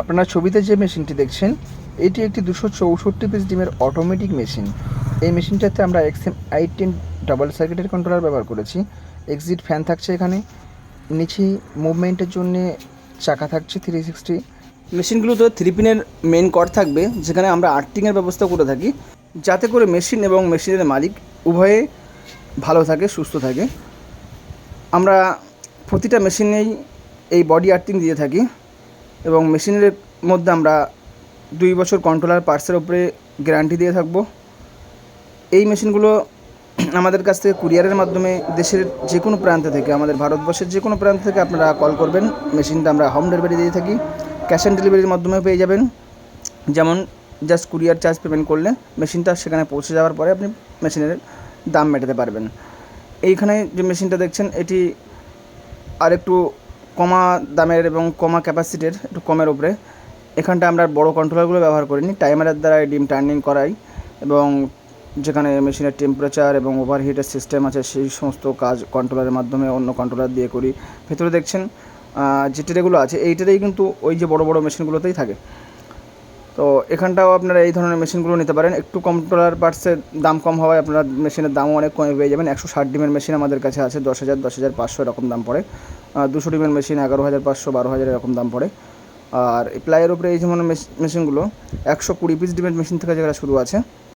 আপনারা ছবিতে যে মেশিনটি দেখছেন, এটি একটি দুশো চৌষট্টি পিস ডিমের অটোমেটিক মেশিন এই মেশিনটাতে আমরা এক্সএম আইটেন ডাবল সার্কিটের কন্ট্রোলার ব্যবহার করেছি। এক্সিট ফ্যান থাকছে এখানে। নিচে মুভমেন্টের জন্য চাকা থাকছে থ্রি সিক্সটি মেশিনগুলোতে থ্রি পিনের মেন কর থাকবে, যেখানে আমরা আর্টিংয়ের ব্যবস্থা করে থাকি। যাতে করে মেশিন এবং মেশিনের মালিক উভয়ে ভালো থাকে, সুস্থ থাকে। আমরা প্রতিটা মেশিনেই এই বডি আর্টিং দিয়ে থাকি। এবং মেশিনের মধ্যে আমরা দুই বছর কন্ট্রোলার পার্টসের উপরে গ্যারান্টি দিয়ে থাকব। এই মেশিনগুলো আমাদের কাছ থেকে কুরিয়ারের মাধ্যমে দেশের যে কোনো প্রান্ত থেকে, আমাদের ভারতবর্ষের যে কোনো প্রান্ত থেকে আপনারা কল করবেন। মেশিনটা আমরা হোম ডেলিভারি দিয়ে থাকি। ক্যাশ অন ডেলিভারির মাধ্যমে পেয়ে যাবেন। যেমন জাস্ট কুরিয়ার চার্জ পেমেন্ট করলে মেশিনটা সেখানে পৌঁছে যাওয়ার পরে আপনি মেশিনের দাম মেটাতে পারবেন। এইখানে যে মেশিনটা দেখছেন, এটি আর একটু কমা দামের এবং কমা ক্যাপাসিটির, একটু কমের উপরে। এখানটা আমরা বড় কন্ট্রোলারগুলো ব্যবহার করিনি টাইমারের দ্বারা ডিম টার্নিং করাই এবং যেখানে মেশিনের টেম্পারেচার এবং ওভারহিটের সিস্টেম আছে, সেই সমস্ত কাজ কন্ট্রোলারের মাধ্যমে অন্য কন্ট্রোলার দিয়ে করি। ভেতরে দেখছেন যে ট্রেগুলো আছে, এই ট্রেই কিন্তু ওই যে বড় বড় মেশিনগুলোতেই থাকে। তো এখানটাও আপনারা এই ধরনের মেশিনগুলো নিতে পারেন। একটু কম্পিউটার পার্টসের দাম কম হওয়ায় আপনারা মেশিনের দামও অনেক কমে পেয়ে যাবেন। একশো ষাট ডিমের মেশিন আমাদের কাছে আছে, দশ হাজার দশ হাজার পাঁচশো এরকম দাম পড়ে। দুশো ডিমের মেশিন, এগারো হাজার পাঁচশো, বারো হাজার এরকম দাম পড়ে। আর প্লাইয়ের উপরে এই যেমন মেশিনগুলো একশো কুড়ি পিস ডিমের মেশিন থেকে যেগুলো শুরু আছে